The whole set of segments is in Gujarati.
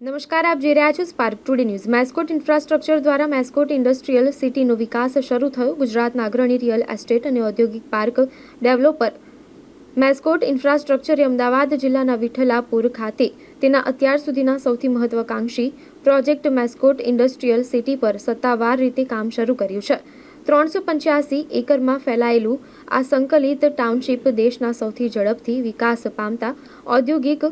નમસ્કાર, આપ જોઈ રહ્યા છો Spark Today News Mascot Infrastructure દ્વારા મેસ્કોટ ઇન્ડસ્ટ્રીયલ સિટીનો વિકાસ શરૂ થયો. ગુજરાતના અગ્રણી રિયલ એસ્ટેટ અને ઔદ્યોગિક પાર્ક ડેવલપર મેસ્કોટ ઇન્ફ્રાસ્ટ્રક્ચરે અમદાવાદ જિલ્લાના વિઠલાપુર ખાતે તેના અત્યાર સુધીના સૌથી મહત્વાકાંક્ષી પ્રોજેક્ટ મેસ્કોટ ઇન્ડસ્ટ્રીયલ સિટી પર સત્તાવાર રીતે કામ શરૂ કર્યું છે. ત્રણસો પંચ્યાસી એકરમાં ફેલાયેલું આ સંકલિત ટાઉનશીપ દેશના સૌથી ઝડપથી વિકાસ પામતા ઔદ્યોગિક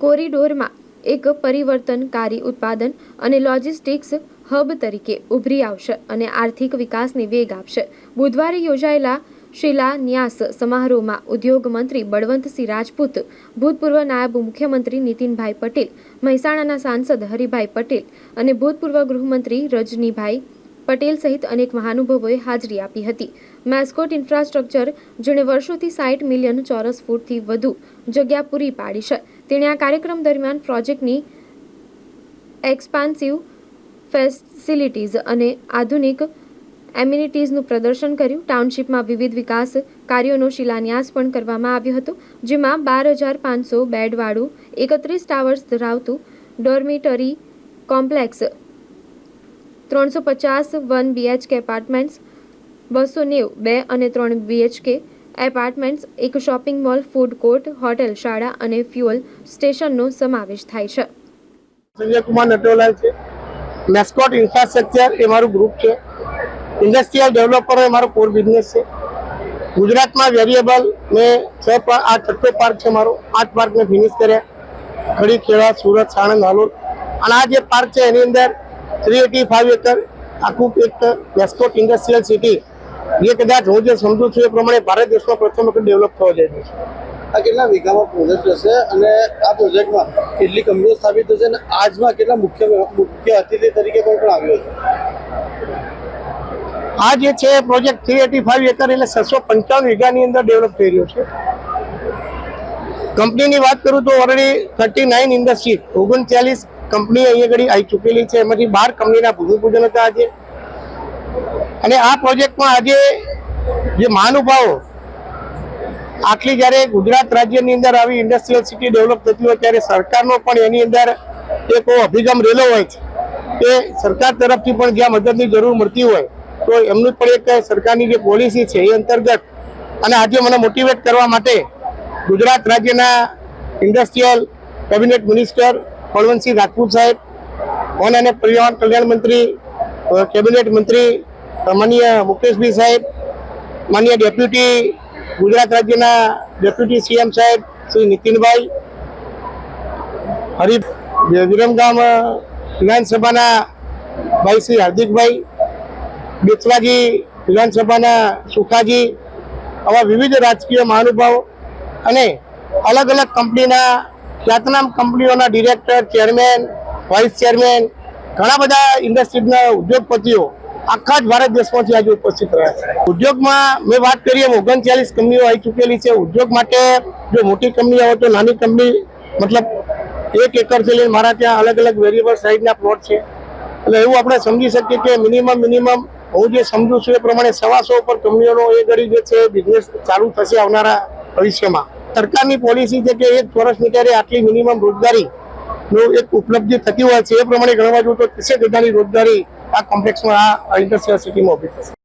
કોરિડોરમાં એક પરિવર્તનકારી ઉત્પાદન અને લોજિસ્ટિક્સ હબ તરીકે ઉભરી આવશે અને આર્થિક વિકાસને વેગ આપશે. બુધવારે યોજાયેલા શિલાન્યાસ સમારોહમાં ઉદ્યોગ મંત્રી બળવંતસિંહ રાજપૂત, ભૂતપૂર્વ નાયબ મુખ્યમંત્રી નીતિનભાઈ પટેલ, મહેસાણાના સાંસદ હરિભાઈ પટેલ અને ભૂતપૂર્વ ગૃહમંત્રી રજનીભાઈ પટેલ સહિત અનેક મહાનુભાવોએ હાજરી આપી હતી. મેસ્કોટ ઇન્ફ્રાસ્ટ્રક્ચર, જેણે વર્ષોથી સાઠ મિલિયન ચોરસ ફૂટથી વધુ જગ્યા પૂરી પાડી છે. તેણે આ કાર્યક્રમ દરમિયાન પ્રોજેક્ટની એક્સપાન્સિવ ફેસિલિટીઝ અને આધુનિક એમ્યુનિટીઝનું પ્રદર્શન કર્યું. ટાઉનશીપમાં વિવિધ વિકાસ કાર્યોનો શિલાન્યાસ પણ કરવામાં આવ્યો હતો, જેમાં બાર હજાર પાંચસો બેડવાળું, એકત્રીસ ટાવર્સ ધરાવતું ડોર્મિટરી કોમ્પ્લેક્સ ત્રણસો પચાસ વન બીએચકે એપાર્ટમેન્ટ્સ બસો નેવું, બે અને ત્રણ બીએચકે એપાર્ટમેન્ટ્સ, એક shopping mall, food court, hotel, શાળા અને ફ્યુઅલ સ્ટેશનનો સમાવેશ થાય છે. સંજય કુમાર નટોલાલ છે. મેસ્કોટ ઇન્ફ્રાસ્ટ્રક્ચર એ મારું ગ્રુપ છે. ઇન્ડસ્ટ્રીયલ ડેવલપર એ મારો કોર બિઝનેસ છે. ગુજરાતમાં વેરિયેબલ મેં છ આ છઠ્ઠો પાર્ક છે મારો. આઠ પાર્ક મેં ફિનિશ કર્યા. ખડી ખેડા, સુરત, સાણંદ, હાલોલ. અને આ જે પાર્ક છે એની અંદર થ્રી એટી ફાઈવ એકર આખું એક મેસ્કોટ ઇન્ડસ્ટ્રીયલ સિટી જે કદાચ હું જે સમજુ છું એ પ્રમાણે ભારત દેશમાં પ્રથમ વખત ડેવલપ થવા જાય છે. આ કેટલા વીઘામાં પ્રોજેક્ટ હશે અને આ પ્રોજેક્ટમાં કેટલી કંપનીઓ સ્થાપિત થશે અને આજમાં કેટલા મુખ્ય મુખ્ય અતિથિ તરીકે કોઈ પણ આવ્યો છે આ જે છે project three eighty five acre એટલે છસો પંચાવન વીઘાની અંદર ડેવલપ થઈ રહ્યો છે. કંપનીની વાત કરું તો ઓલરેડી થર્ટી નાઇન ઇન્ડસ્ટ્રી ઓગણચાલીસ કંપની અહીંયા આગળ આવી ચૂકેલી છે. એમાંથી બાર કંપનીના ભૂમિપૂજન હતા આજે. અને આ પ્રોજેક્ટમાં આજે જે મહાનુભાવો આટલી જ્યારે ગુજરાત રાજ્યની અંદર આવી ઇન્ડસ્ટ્રીયલ સિટી ડેવલપ થતી હોય ત્યારે સરકારનો પણ એની અંદર એક અભિગમ રહેલો હોય છે કે સરકાર તરફથી પણ જ્યાં મદદની જરૂર મળતી હોય તો એમનું પણ એક સરકારની જે પોલિસી છે એ અંતર્ગત અને આજે મને મોટિવેટ કરવા માટે ગુજરાત રાજ્યના industrial cabinet minister Balwantsinh Rajput સાહેબ, વન અને પર્યાવરણ કલ્યાણ મંત્રી કેબિનેટ મંત્રી અ, માનનીય મુકેશભાઈ સાહેબ માનીય ડેપ્યુટી ગુજરાત રાજ્યના ડેપ્યુટી સીએમ સાહેબ શ્રી નીતિનભાઈ હરિફ વિરમગામ વિધાનસભાના ભાઈ શ્રી હાર્દિકભાઈ બેચવાજી વિધાનસભાના સુખાજી આવા વિવિધ રાજકીય મહાનુભાવો અને અલગ અલગ કંપનીના ખ્યાતનામ કંપનીઓના ડિરેક્ટર ચેરમેન વાઇસ ચેરમેન ઘણા બધા ઇન્ડસ્ટ્રીઝના ઉદ્યોગપતિઓ આખા જ ભારત દેશમાંથી આજે ઉપસ્થિત રહ્યા છે. ઉદ્યોગમાં મેં વાત કરીએ ઓગણચાલીસ કંપનીઓ આવી ચૂકેલી છે. ઉદ્યોગ માટે જો મોટી કંપની આવે તો નાની કંપની, મતલબ એક એકરથી લઈને મારા ત્યાં અલગ અલગ વેરિયેબલ સાઇઝના પ્લોટ છે. એટલે એવું આપણે સમજી શકીએ કે મિનિમમ મિનિમમ હું જે સમજુ છું એ પ્રમાણે સવાસો ઉપર કંપનીઓનો એ ઘડી જે છે બિઝનેસ ચાલુ થશે આવનારા ભવિષ્યમાં. સરકારની પોલિસી છે કે એક ચોરસ મીટરે આટલી મિનિમમ રોજગારી નો એક ઉપલબ્ધિ થતી હોય છે, એ પ્રમાણે ગણવા જોઈએ તો ત્રીસેક હજારની રોજગારી આ કોમ્પ્લેક્સમાં આ ઇન્ડસ્ટ્રીયલ સિટીમાં ઊભી થશે.